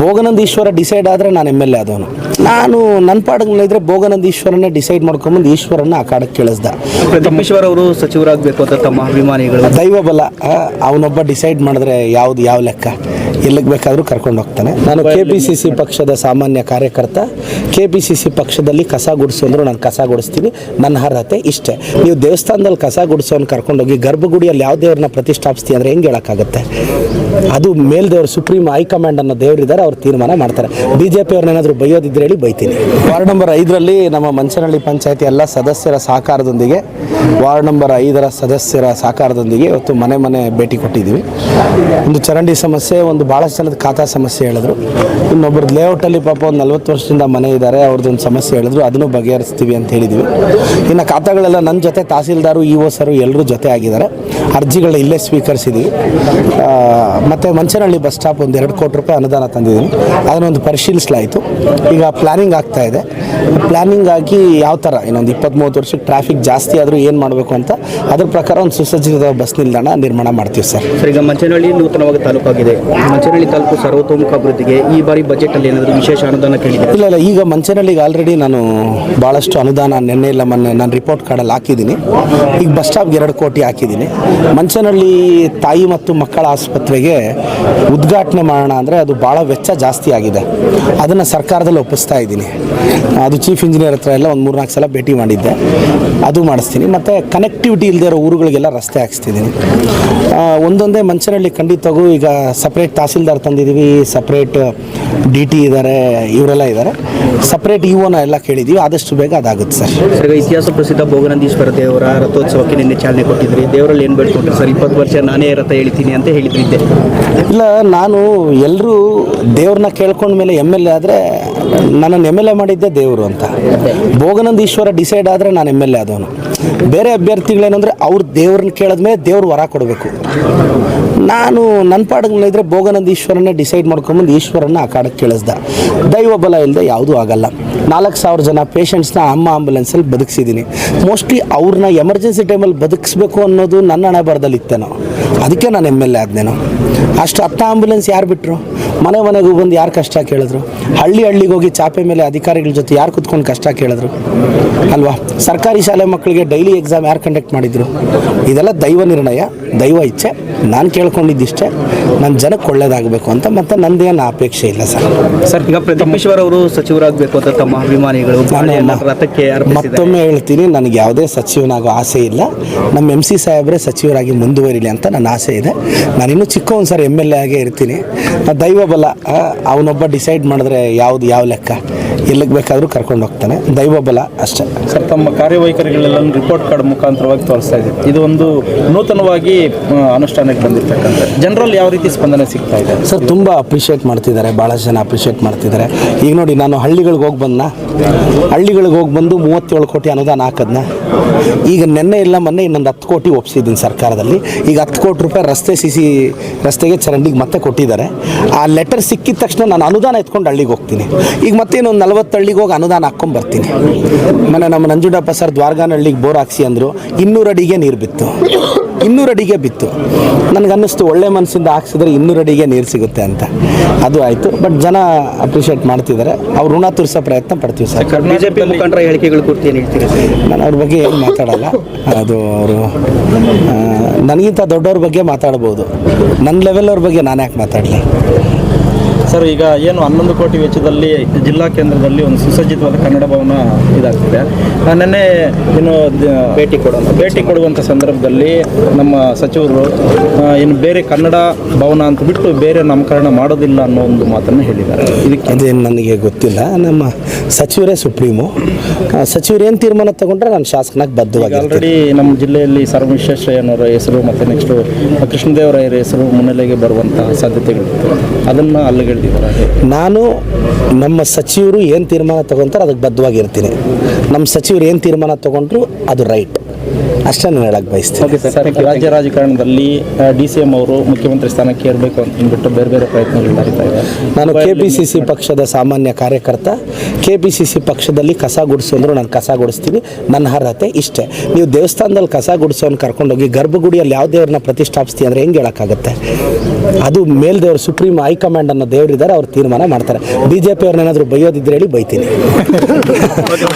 Bhoganandishwara decide ಆದರೆ ನಾನು M L A ಆದವನು. ನಾನು ನನ್ನ ಪಾಡಿಗೆ ಇದ್ರೆ ಭೋಗನಂದೀಶ್ವರನ್ನ ಡಿಸೈಡ್ ಮಾಡ್ಕೊಂಬಂದು ಈಶ್ವರನ್ನ ಆ ಕಾಡಕ್ಕೆ ಕೇಳಿಸ್ದ. ತಿಪ್ಪೇಶ್ವರ ಅವರು ಸಚಿವರಾಗಬೇಕು ಅಂತ ತಮ್ಮ ಅಭಿಮಾನಿಗಳು. ದೈವ ಬಲ ಅವನೊಬ್ಬ ಡಿಸೈಡ್ ಮಾಡಿದ್ರೆ ಯಾವ್ದು ಯಾವ ಲೆಕ್ಕ ಎಲ್ಲಿಗೆ ಬೇಕಾದರೂ ಕರ್ಕೊಂಡು ಹೋಗ್ತಾನೆ. ನಾನು ಕೆ ಪಿ ಸಿ ಸಿ ಪಕ್ಷದ ಸಾಮಾನ್ಯ ಕಾರ್ಯಕರ್ತ ಕೆ ಪಿ ಸಿ ಸಿ ಪಕ್ಷದಲ್ಲಿ ಕಸ ಗುಡಿಸು ಅಂದರೂ ನಾನು ಕಸ ಗುಡಿಸ್ತೀನಿ ನನ್ನ ಅರ್ಹತೆ ಇಷ್ಟೇ. ನೀವು ದೇವಸ್ಥಾನದಲ್ಲಿ ಕಸ ಗುಡಿಸೋನ್ ಕರ್ಕೊಂಡೋಗಿ ಗರ್ಭಗುಡಿಯಲ್ಲಿ ಯಾವ ದೇವ್ರನ್ನ ಪ್ರತಿಷ್ಠಾಪಿಸ್ತೀವಿ ಅಂದರೆ ಹೆಂಗೆ ಹೇಳೋಕ್ಕಾಗತ್ತೆ? ಅದು ಮೇಲ್ದೇವ್ರ ಸುಪ್ರೀಂ ಹೈಕಮಾಂಡ್ ಅನ್ನೋ ದೇವರಿದ್ದಾರೆ ಅವ್ರು ತೀರ್ಮಾನ ಮಾಡ್ತಾರೆ. ಬಿ ಜೆ ಅವ್ರನ್ನೇನಾದರೂ ಬೈಯೋದಿದ್ರೆ ಹೇಳಿ ಬೈತೀನಿ. ವಾರ್ಡ್ ನಂಬರ್ ಐದರಲ್ಲಿ ನಮ್ಮ ಮಂಚನಹಳ್ಳಿ ಪಂಚಾಯತಿ ಎಲ್ಲ ಸದಸ್ಯರ ಸಹಕಾರದೊಂದಿಗೆ, ವಾರ್ಡ್ ನಂಬರ್ ಐದರ ಸದಸ್ಯರ ಸಹಕಾರದೊಂದಿಗೆ ಇವತ್ತು ಮನೆ ಮನೆ ಭೇಟಿ ಕೊಟ್ಟಿದ್ದೀವಿ. ಒಂದು ಚರಂಡಿ ಸಮಸ್ಯೆ, ಒಂದು ಭಾಳಷ್ಟು ಜನದ ಖಾತಾ ಸಮಸ್ಯೆ ಹೇಳಿದ್ರು. ಇನ್ನೊಬ್ಬರು ಲೇಔಟಲ್ಲಿ ಪಾಪ ಒಂದು ನಲ್ವತ್ತು ವರ್ಷದಿಂದ ಮನೆ ಇದ್ದಾರೆ ಅವ್ರದ್ದೊಂದು ಸಮಸ್ಯೆ ಹೇಳಿದ್ರು, ಅದನ್ನು ಬಗೆಹರಿಸ್ತೀವಿ ಅಂತ ಹೇಳಿದ್ವಿ ಇನ್ನು ಖಾತಾಗಳೆಲ್ಲ ನನ್ನ ಜೊತೆ ತಹಸೀಲ್ದಾರು ಇ ಸರು ಎಲ್ಲರೂ ಜೊತೆ ಆಗಿದ್ದಾರೆ. ಅರ್ಜಿಗಳನ್ನ ಇಲ್ಲೇ ಸ್ವೀಕರಿಸಿದ್ದೀವಿ ಮತ್ತು ಮಂಚನಹಳ್ಳಿ ಬಸ್ ಸ್ಟಾಪ್ ಒಂದು ಎರಡು ಕೋಟಿ ರೂಪಾಯಿ ಅನುದಾನ ತಂದಿದ್ದೀನಿ. ಅದನ್ನೊಂದು ಪರಿಶೀಲಿಸಲಾಯಿತು. ಈಗ ಪ್ಲಾನಿಂಗ್ ಆಗ್ತಾ ಇದೆ. ಪ್ಲಾನಿಂಗ್ ಆಗಿ ಯಾವ ಥರ ಇನ್ನೊಂದು ಇಪ್ಪತ್ತ್ಮೂವತ್ತು ವರ್ಷಕ್ಕೆ ಟ್ರಾಫಿಕ್ ಜಾಸ್ತಿ ಆದರೂ ಏನು ಮಾಡಬೇಕು ಅಂತ ಅದ್ರ ಪ್ರಕಾರ ಒಂದು ಸುಸಜ್ಜಿತ ಬಸ್ ನಿಲ್ದಾಣ ನಿರ್ಮಾಣ ಮಾಡ್ತೀವಿ ಸರ್. ಸರ್ ಈಗ ಮಂಚನಹಳ್ಳಿ ನೂತನವಾಗಿ ತಾಲೂಕಾಗಿದೆ ಮಂಚನಹಳ್ಳಿ ತಾಲೂಕು ಸರ್ವತೋಮುಖ ಅಭಿವೃದ್ಧಿಗೆ ಈ ಬಾರಿ ಬಜೆಟಲ್ಲಿ ಏನಾದರೂ ವಿಶೇಷ ಅನುದಾನ ಕೇಳಿದೆ? ಇಲ್ಲ ಇಲ್ಲ ಈಗ ಮಂಚನಹಳ್ಳಿಗೆ ಆಲ್ರೆಡಿ ನಾನು ಭಾಳಷ್ಟು ಅನುದಾನ ನಿನ್ನೆ ಇಲ್ಲ ಮೊನ್ನೆ ನಾನು ರಿಪೋರ್ಟ್ ಕಾರ್ಡಲ್ಲಿ ಹಾಕಿದ್ದೀನಿ. ಈಗ ಬಸ್ ಸ್ಟಾಪ್ಗೆ ಎರಡು ಕೋಟಿ ಹಾಕಿದ್ದೀನಿ. ಮಂಚನಹಳ್ಳಿ ತಾಯಿ ಮತ್ತು ಮಕ್ಕಳ ಆಸ್ಪತ್ರೆಗೆ ಉದ್ಘಾಟನೆ ಮಾಡೋಣ ಅಂದರೆ ಅದು ಭಾಳ ವೆಚ್ಚ ಜಾಸ್ತಿ ಆಗಿದೆ. ಅದನ್ನು ಸರ್ಕಾರದಲ್ಲಿ ಒಪ್ಪಿಸ್ತಾ ಇದ್ದೀನಿ. ಅದು ಚೀಫ್ ಇಂಜಿನಿಯರ್ ಹತ್ರ ಎಲ್ಲ ಒಂದು ಮೂರ್ನಾಲ್ಕು ಸಲ ಭೇಟಿ ಮಾಡಿದ್ದೆ. ಅದು ಮಾಡಿಸ್ತೀನಿ. ಮತ್ತು ಕನೆಕ್ಟಿವಿಟಿ ಇಲ್ಲದೆ ಇರೋ ಊರುಗಳಿಗೆಲ್ಲ ರಸ್ತೆ ಹಾಕ್ಸ್ತಿದ್ದೀನಿ. ಒಂದೊಂದೇ ಮಂಚನಹಳ್ಳಿ ಖಂಡಿತವಾಗೂ ಈಗ ಸಪ್ರೇಟ್ ತಹಸೀಲ್ದಾರ್ ತಂದಿದ್ದೀವಿ ಸಪ್ರೇಟ್ ಡಿ ಟಿ ಇದ್ದಾರೆ ಇವರೆಲ್ಲ ಇದ್ದಾರೆ ಸಪ್ರೇಟ್ ಇ ಓನ ಎಲ್ಲ ಕೇಳಿದ್ದೀವಿ ಆದಷ್ಟು ಬೇಗ ಅದಾಗುತ್ತೆ ಸರ್. ಇತಿಹಾಸ ಪ್ರಸಿದ್ಧ ಭೋಗನಂದೀಶ್ವರ ದೇವರ ರಥೋತ್ಸವಕ್ಕೆ ನಿನ್ನೆ ಚಾಲನೆ ಕೊಟ್ಟಿದ್ರಿ. ದೇವರಲ್ಲಿ ಏನು ಬೇಡ್ಕೊಂಡ್ರಿ ಸರ್ ಇಪ್ಪತ್ತು ವರ್ಷ ನಾನೇ ರಥ ಹೇಳ್ತೀನಿ ಅಂತ ಹೇಳಿದ್ರಿದ್ದೆ. ಇಲ್ಲ ನಾನು ಎಲ್ಲರೂ ದೇವ್ರನ್ನ ಕೇಳ್ಕೊಂಡ ಮೇಲೆ ಎಂ ಎಲ್ ಎ ಆದರೆ ನನ್ನನ್ನು ಎಂ ಎಲ್ ಎ ಮಾಡಿದ್ದೆ ದೇವರು ಅಂತ. ಭೋಗನಂದೀಶ್ವರ ಡಿಸೈಡ್ ಆದರೆ ನಾನು ಎಂ ಎಲ್ ಎ ಆದವನು. ಬೇರೆ ಅಭ್ಯರ್ಥಿಗಳೇನಂದರೆ ಅವ್ರು ದೇವ್ರನ್ನ ಕೇಳಿದ್ಮೇಲೆ ದೇವ್ರ ವರ ಕೊಡಬೇಕು. ನಾನು ನನ್ನ ಪಾಡಿದ್ರೆ ಭೋಗನಂದ ಈಶ್ವರನ್ನೇ ಡಿಸೈಡ್ ಮಾಡ್ಕೊಂಬಂದು ಈಶ್ವರನ್ನ ಆ ಕಾಡಕ್ಕೆ ಕೇಳಿಸ್ದ. ದೈವ ಬಲ ಇಲ್ಲದೆ ಯಾವುದೂ ಆಗಲ್ಲ. ನಾಲ್ಕು ಸಾವಿರ ಜನ ಪೇಷಂಟ್ಸ್ನ ಅಮ್ಮ ಆಂಬುಲೆನ್ಸಲ್ಲಿ ಬದುಕಿಸಿದ್ದೀನಿ ಮೋಸ್ಟ್ಲಿ ಅವ್ರನ್ನ ಎಮರ್ಜೆನ್ಸಿ ಟೈಮಲ್ಲಿ ಬದುಕಿಸ್ಬೇಕು ಅನ್ನೋದು ನನ್ನ ಹಣೆ ಬರದಲ್ಲಿ ಇತ್ತೇನೋ ಅದಕ್ಕೆ ನಾನು ಎಂ ಎಲ್ ಎ ಆದ್ನೇನೋ. ಅಷ್ಟು ಹತ್ತ ಆಂಬುಲೆನ್ಸ್ ಯಾರು ಬಿಟ್ಟರು ಮನೆ ಮನೆಗೂ ಬಂದು ಯಾರು ಕಷ್ಟ ಕೇಳಿದ್ರು? ಹಳ್ಳಿ ಹಳ್ಳಿಗೆ ಹೋಗಿ ಚಾಪೆ ಮೇಲೆ ಅಧಿಕಾರಿಗಳ ಜೊತೆ ಯಾರು ಕುತ್ಕೊಂಡು ಕಷ್ಟ ಕೇಳಿದ್ರು? ಅಲ್ವಾ? ಸರ್ಕಾರಿ ಶಾಲೆ ಮಕ್ಕಳಿಗೆ ಡೈಲಿ ಎಕ್ಸಾಮ್ ಯಾರು ಕಂಡಕ್ಟ್ ಮಾಡಿದ್ರು? ಇದೆಲ್ಲ ದೈವ ನಿರ್ಣಯ ದೈವ ಇಚ್ಛೆ. ನಾನು ಕೇಳ್ಕೊಂಡಿದ್ದಿಷ್ಟೇ. ನನ್ನ ಜನಕ್ಕೆ ಒಳ್ಳೇದಾಗಬೇಕು ಅಂತ ಮತ್ತೆ ನಂದೇನು ಅಪೇಕ್ಷೆ ಇಲ್ಲ ಸರ್. ಸರ್ ಈಗ ತಿಪ್ಪೇಶ್ವರ ಅವರು ಸಚಿವರಾಗಬೇಕು ಅಂತ ತಮ್ಮ ಅಭಿಮಾನಿಗಳು ರಥಕ್ಕೆ ಮತ್ತೊಮ್ಮೆ ಹೇಳ್ತೀನಿ ನನಗೆ ಯಾವುದೇ ಸಚಿವನಾಗೋ ಆಸೆ ಇಲ್ಲ. ನಮ್ಮ ಎಂ ಸಿ ಸಾಹೇಬರೇ ಸಚಿವರಾಗಿ ಮುಂದುವರಿಲಿ ಅಂತ ನನ್ನ ಆಸೆ ಇದೆ. ನಾನಿನ್ನೂ ಚಿಕ್ಕವನು ಸರ್ ಎಂ ಎಲ್ ಎ ಆಗೇ ಇರ್ತೀನಿ. ದೈವ ಬಲ ಅವನೊಬ್ಬ ಡಿಸೈಡ್ ಮಾಡಿದ್ರೆ ಯಾವ್ದು ಯಾವ ಲೆಕ್ಕ ಎಲ್ಲಿಗೆ ಬೇಕಾದರೂ ಕರ್ಕೊಂಡು ಹೋಗ್ತಾನೆ. ದೈವ ಬಲ ಅಷ್ಟೇ. ಸರ್ ತಮ್ಮ ಕಾರ್ಯವೈಖರಿಗಳೆಲ್ಲ ರಿಪೋರ್ಟ್ ಕಾರ್ಡ್ ಮುಖಾಂತರವಾಗಿ ತೋರಿಸ್ತಾ ಇದೆ. ಇದು ಒಂದು ನೂತನವಾಗಿ ಅನುಷ್ಠಾನಕ್ಕೆ ಬಂದಿರ್ತಕ್ಕಂಥ ಜನರಲ್ಲಿ ಯಾವ ರೀತಿ ಸ್ಪಂದನೆ ಸಿಗ್ತಾ ಇದೆ? ಸರ್ ತುಂಬ ಅಪ್ರಿಷಿಯೇಟ್ ಮಾಡ್ತಿದ್ದಾರೆ ಭಾಳಷ್ಟು ಜನ ಅಪ್ರಿಷಿಯೇಟ್ ಮಾಡ್ತಿದ್ದಾರೆ. ಈಗ ನೋಡಿ ನಾನು ಹಳ್ಳಿಗಳಿಗೆ ಹೋಗಿ ಬಂದ ಹಳ್ಳಿಗಳಿಗೆ ಹೋಗಿ ಬಂದು ಮೂವತ್ತೇಳು ಕೋಟಿ ಅನುದಾನ ಹಾಕದ್ನ? ಈಗ ನೆನ್ನೆ ಇಲ್ಲ ಮೊನ್ನೆ ಇನ್ನೊಂದು ಹತ್ತು ಕೋಟಿ ಒಪ್ಸಿದ್ದೀನಿ ಸರ್ಕಾರದಲ್ಲಿ. ಈಗ ಹತ್ತು ಕೋಟಿ ರೂಪಾಯಿ ರಸ್ತೆ ಸಿಸಿ ರಸ್ತೆಗೆ ಚರಂಡಿಗೆ ಮತ್ತೆ ಕೊಟ್ಟಿದ್ದಾರೆ. ಆ ಲೆಟರ್ ಸಿಕ್ಕಿದ ತಕ್ಷಣ ನಾನು ಅನುದಾನ ಎತ್ಕೊಂಡು ಹಳ್ಳಿಗೆ ಹೋಗ್ತೀನಿ. ಈಗ ಮತ್ತೆ ಇನ್ನೊಂದು ನಲ್ವತ್ತು ಹಳ್ಳಿಗೆ ಹೋಗಿ ಅನುದಾನ ಹಾಕ್ಕೊಂಡು ಬರ್ತೀನಿ. ಮೊನ್ನೆ ನಮ್ಮ ನಂಜುಂಡಪ್ಪ ಸರ್ ದ್ವಾರಗಾನಹಳ್ಳಿಗೆ ಬೋರ್ ಹಾಕ್ಸಿ ಅಂದರು ಇನ್ನೂರು ಅಡಿಗೆ ನೀರು ಬಿತ್ತು. ಇನ್ನೂರು ಅಡಿಗೆ ಬಿತ್ತು. ನನಗೆ ಅನ್ನಿಸ್ತು ಒಳ್ಳೆ ಮನಸ್ಸಿಂದ ಹಾಕ್ಸಿದ್ರೆ ಇನ್ನೂರು ಅಡಿಗೆ ನೀರು ಸಿಗುತ್ತೆ ಅಂತ. ಅದು ಆಯಿತು. ಬಟ್ ಜನ ಅಪ್ರಿಷಿಯೇಟ್ ಮಾಡ್ತಿದ್ದಾರೆ ಅವ್ರು ಋಣ ತೋರಿಸೋ ಪ್ರಯತ್ನ ಪಡ್ತೀವಿ ಸರ್. ಬಿಜೆಪಿ ಮುಖಂಡರ ಹೇಳಿಕೆಗಳು ಕುರಿತು ಏನು ಹೇಳ್ತೀರಿ ಸರ್? ನಾನು ಅವ್ರ ಬಗ್ಗೆ ಏನು ಮಾತಾಡಲ್ಲ. ಅದು ಅವರು ನನಗಿಂತ ದೊಡ್ಡವ್ರ ಬಗ್ಗೆ ಮಾತಾಡ್ಬೋದು. ನನ್ನ ಲೆವೆಲ್ ಅವ್ರ ಬಗ್ಗೆ ನಾನು ಯಾಕೆ ಮಾತಾಡಲಿ? ಸರ್ ಈಗ ಏನು ಹನ್ನೊಂದು ಕೋಟಿ ವೆಚ್ಚದಲ್ಲಿ ಜಿಲ್ಲಾ ಕೇಂದ್ರದಲ್ಲಿ ಒಂದು ಸುಸಜ್ಜಿತವಾದ ಕನ್ನಡ ಭವನ ಇದಾಗ್ತಿದೆ. ನಿನ್ನೆ ಏನು ಭೇಟಿ ಕೊಡೋಣ. ಭೇಟಿ ಕೊಡುವಂಥ ಸಂದರ್ಭದಲ್ಲಿ ನಮ್ಮ ಸಚಿವರು ಏನು ಬೇರೆ ಕನ್ನಡ ಭವನ ಅಂತ ಬಿಟ್ಟು ಬೇರೆ ನಾಮಕರಣ ಮಾಡೋದಿಲ್ಲ ಅನ್ನೋ ಒಂದು ಮಾತನ್ನು ಹೇಳಿದ್ದಾರೆ. ಇದಕ್ಕೆ ಅದೇನು ನನಗೆ ಗೊತ್ತಿಲ್ಲ. ನಮ್ಮ ಸಚಿವರೇ ಸುಪ್ರೀಮು. ಸಚಿವರು ಏನು ತೀರ್ಮಾನ ತಗೊಂಡ್ರೆ ನಾನು ಶಾಸಕನಾಗಿ ಬದ್ಧವಾಗಿ ಆಲ್ರೆಡಿ ನಮ್ಮ ಜಿಲ್ಲೆಯಲ್ಲಿ ಸರ್ ವಿಶ್ವೇಶ್ವರಯ್ಯನವರ ಹೆಸರು ಮತ್ತು ನೆಕ್ಸ್ಟು ಕೃಷ್ಣದೇವರಾಯರ ಹೆಸರು ಮುನ್ನೆಲೆಗೆ ಬರುವಂತಹ ಸಾಧ್ಯತೆಗಳಿತ್ತು ಅದನ್ನು ಅಲ್ಲಿಗೆಳೆದಿದ್ದಾರೆ ನಾನು ನಮ್ಮ ಸಚಿವರು ಏನು ತೀರ್ಮಾನ ತಗೊಂತಾರೆ ಅದಕ್ಕೆ ಬದ್ಧವಾಗಿರ್ತೀನಿ. ನಮ್ಮ ಸಚಿವರು ಏನು ತೀರ್ಮಾನ ತಗೊಂಡ್ರು ಅದು ರೈಟ್ ಅಷ್ಟೇ ಹೇಳಕ್ ಹೇಳಕ್ಕೆ ಬಯಸ್ತೀನಿ ಓಕೆ ಸರ್ ರಾಜ್ಯ ರಾಜಕಾರಣದಲ್ಲಿ ಡಿ ಸಿ ಎಂ ಅವರು ಮುಖ್ಯಮಂತ್ರಿ ಸ್ಥಾನಕ್ಕೆ ಏರಬೇಕು ಅಂತ ಅಂದ್ಬಿಟ್ಟು ಬೇರೆ ಬೇರೆ ಪ್ರಯತ್ನಗಳು ನಡೀತಾ ಇದೆ ನಾನು ಕೆ ಪಿ ಸಿ ಸಿ ಪಕ್ಷದ ಸಾಮಾನ್ಯ ಕಾರ್ಯಕರ್ತ ಕೆ ಪಿ ಸಿ ಸಿ ಪಕ್ಷದಲ್ಲಿ ಕಸ ಗುಡಿಸು ಅಂದ್ರೂ ನಾನು ಕಸ ಗುಡಿಸ್ತೀನಿ. ನನ್ನ ಅರ್ಹತೆ ಇಷ್ಟೇ. ನೀವು ದೇವಸ್ಥಾನದಲ್ಲಿ ಕಸ ಗುಡಿಸೋನ್ ಕರ್ಕೊಂಡೋಗಿ ಗರ್ಭಗುಡಿಯಲ್ಲಿ ಯಾವ ದೇವ್ರನ್ನ ಪ್ರತಿಷ್ಠಾಪಿಸ್ತೀವಿ ಅಂದರೆ ಹೆಂಗೆ ಹೇಳೋಕ್ಕಾಗತ್ತೆ? ಅದು ಮೇಲ್ದೇವ್ರು ಸುಪ್ರೀಂ ಹೈಕಮಾಂಡ್ ಅನ್ನೋ ದೇವರಿದ್ದಾರೆ ಅವ್ರು ತೀರ್ಮಾನ ಮಾಡ್ತಾರೆ. ಬಿ ಜೆ ಪಿ ಅವ್ರನ್ನೇನಾದರೂ ಬೈಯೋದಿದ್ರೆ ಹೇಳಿ ಬೈತೀನಿ.